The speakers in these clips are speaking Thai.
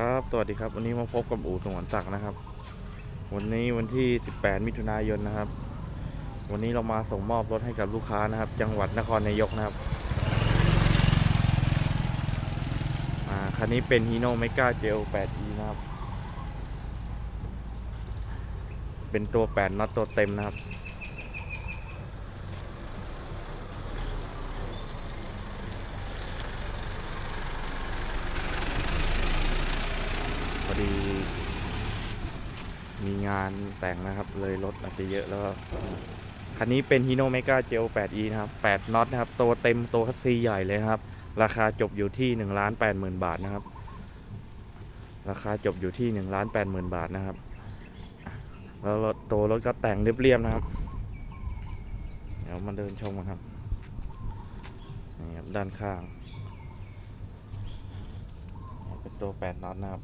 ครับ สวัสดีครับ วันนี้มาพบกับอู่สงวนศักดิ์นะครับ วันนี้วันที่ 18 มิถุนายนนะครับ วันนี้เรามาส่งมอบรถให้กับลูกค้านะครับ จังหวัดนครนายกนะครับอ่าคันนี้เป็น Hino Mega Gel 8E นะครับ เป็นตัว 8น็อตตัวเต็มนะครับ อดี มีงานแต่งนะครับ เลยรถอาจจะเยอะแล้วคันนี้เป็น Hino Mega Gel 8E นะครับ 8น็อตนะครับ ตัวเต็มตัวคัสซีใหญ่เลยครับ ราคาจบอยู่ที่1ล้าน8หมื่นบาทนะครับ ราคาจบอยู่ที่1ล้าน8หมื่นบาทนะครับ แล้วตัวรถก็แต่งเรียบๆนะครับ เดี๋ยวมาเดินชมกันครับ นี่ครับ ด้านข้าง เป็นตัว 8น็อตนะครับ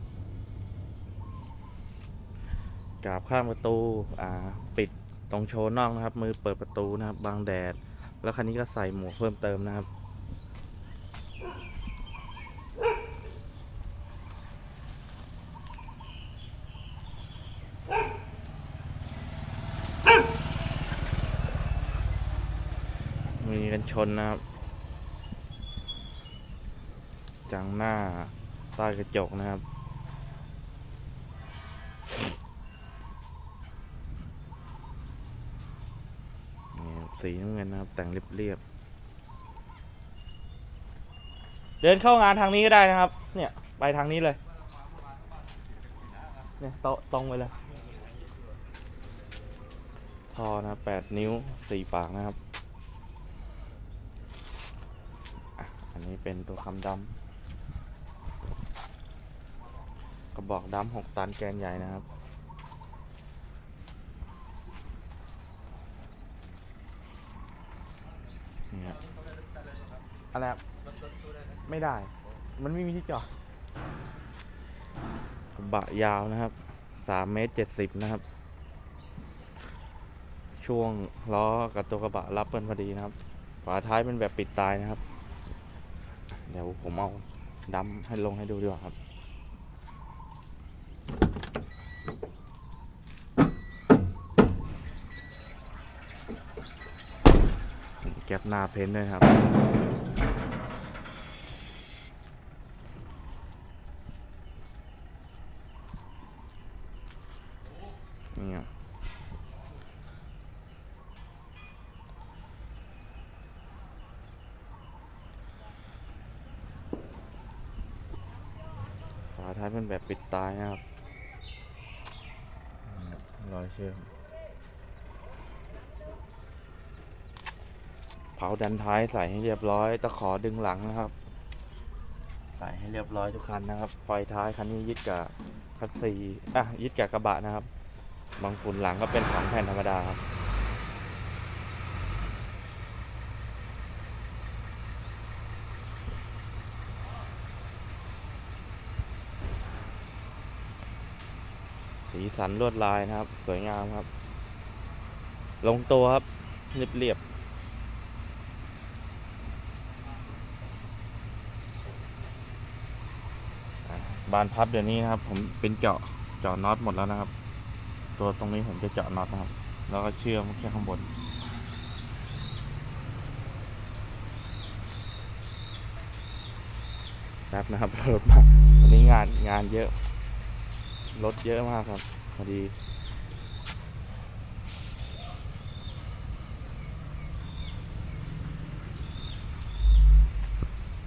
กราบข้างประตูอ่าปิดตรงโชว์นอกนะครับ มือเปิดประตูนะครับบังแดด แล้วคันนี้ก็ใส่หมวกเพิ่มเติมนะครับมีกันชนนะครับ จังหน้าใต้กระจกนะครับ สีน้ำเงินนะครับ แต่งเรียบๆ เดินเข้างานทางนี้ก็ได้นะครับ เนี่ย ไปทางนี้เลย เนี่ยโตตรงไปเลย ทอนะแปดนิ้วสี่ปากนะครับ อันนี้เป็นตัวคำดำกระบอกดำหกตันแกนใหญ่นะครับ ครับอะไรครับไม่ได้ มันไม่มีที่จอดกระบะยาวนะครับสามเมตรเจ็ดสิบนะครับ ช่วงล้อกับตัวกระบะรับกันพอดีนะครับ ฝาท้ายเป็นแบบปิดตายนะครับ เดี๋ยวผมเอาดำให้ลงให้ดูดีกว่าครับ แก็บ หน้าเพ้นด้วยครับ เนี่ยฝาท้ายเป็นแบบปิดตายนะครับนี่ครับรอยเชื่อม เผาดันท้ายใส่ให้เรียบร้อยตะขอดึงหลังนะครับ ใส่ให้เรียบร้อยทุกคันนะครับ ไฟท้ายคันนี้ยึดกับคัสซีอะยึดกับกระบะนะครับ บางฝุ่นหลังก็เป็นถังแผ่นธรรมดาครับสีสันลวดลายนะครับ สวยงามครับ ลงตัวครับเรียบๆ อะ บานพับเดี๋ยวนี้นะครับ ผมเป็นเจาะเจาะน็อตหมดแล้วนะครับ ตัวตรงนี้ผมจะเจาะน็อตนะครับ แล้วก็เชื่อมแค่ข้างบนแป๊บนะครับรถมาวันนี้งานงานเยอะรถเยอะมากครับพอดี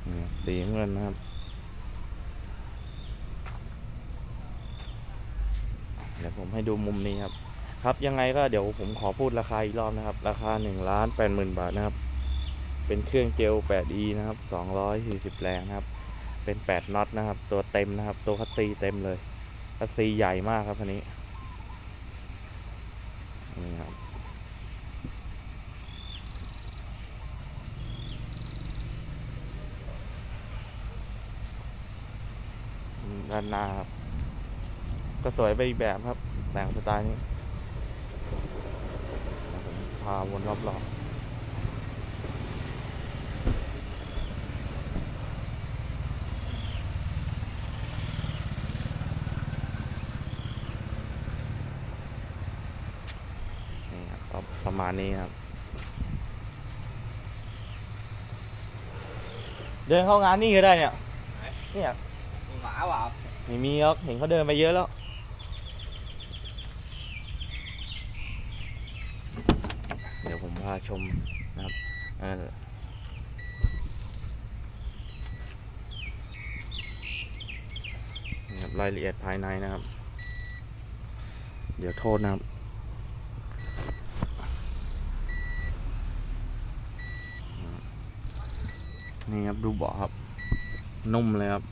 นี่สีเงินนะครับ เดี๋ยวผม ให้ดูมุมนี้ครับ ครับยังไงก็เดี๋ยวผมขอพูดราคาอีกรอบนะครับ ราคา1ล้าน8หมื่นบาทนะครับ เป็นเครื่องเจล 8E นะครับ 240 แรงนะครับ เป็น 8น็อตนะครับ ตัวเต็มนะครับ ตัวคัสซีเต็มเลยคัสซีใหญ่มากครับคันนี้นี่ครับด้านหน้าครับ ก็สวยไปอีกแบบครับ แหลงสไตล์นี้ผมพาวนรอบๆประมาณนี้ครับ เดินเข้างานนี่ก็ได้เนี่ย เนี่ยมีหมาเปล่าไม่มีครับเห็นเขาเดินไปเยอะแล้ว เดี๋ยวผมพาชมนะครับรายละเอียดภายในนะครับ เดี๋ยวโทษนะครับนี่ครับดูเบาะครับ นุ่มเลยครับ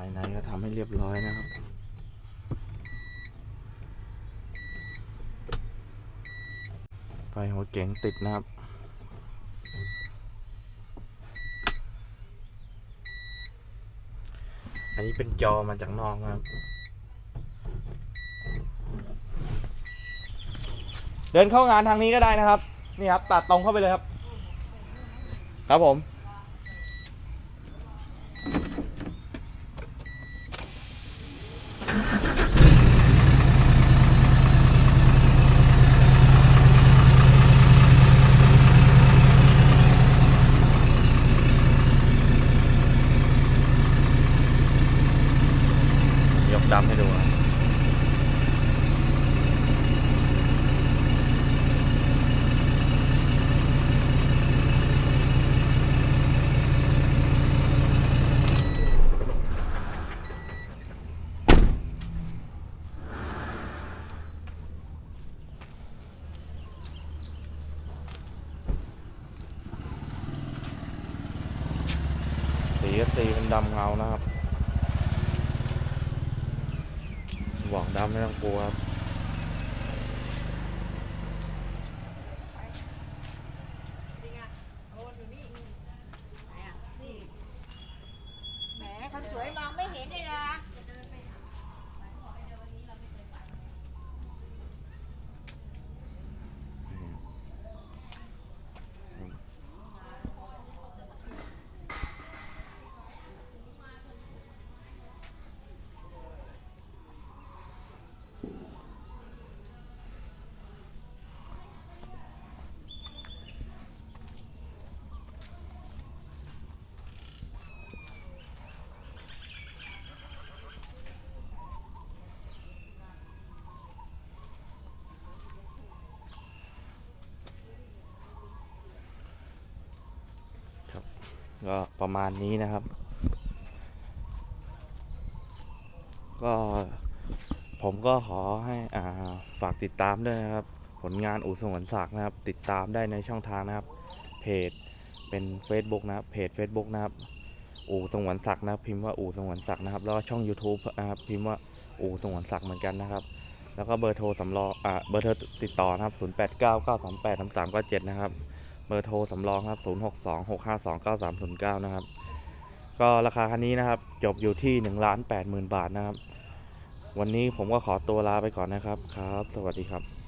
ายในก็ทำให้เรียบร้อยนะครับ ไฟหัวเก๋งติดนะครับอันนี้เป็นจอมาจากนอกครับ เดินเข้างานทางนี้ก็ได้นะครับ นี่ครับ ตัดตรงเข้าไปเลยครับ ครับผม สีก็สีเป็นดำเงานะครับบอกดำไม่ต้องกลัวครับแหมคนสวยมองไม่เห็นเลยนะ ก็ประมาณนี้นะครับ ก็ผมก็ขอให้อ่าฝากติดตามด้วยนะครับ ผลงานอู่สงวนศักดิ์นะครับ ติดตามได้ในช่องทางนะครับ เพจเป็น Facebook นะครับเพจ Facebook นะครับ อู่สงวนศักดิ์นะครับพิมพ์ว่าอู่สงวนศักดิ์นะครับ แล้วก็ช่อง YouTube นะครับพิมพ์ว่าอู่สงวนศักดิ์เหมือนกันนะครับ แล้วก็เบอร์โทรสำรองอ่าเบอร์โทรติดต่อนะครับ 0899383397 นะครับ เบอร์โทรสำรองครับ 0626529309 นะครับ ก็ราคาคันนี้นะครับ จบอยู่ที่1ล้าน80,000 บาทนะครับ วันนี้ผมก็ขอตัวลาไปก่อนนะครับ ครับ สวัสดีครับ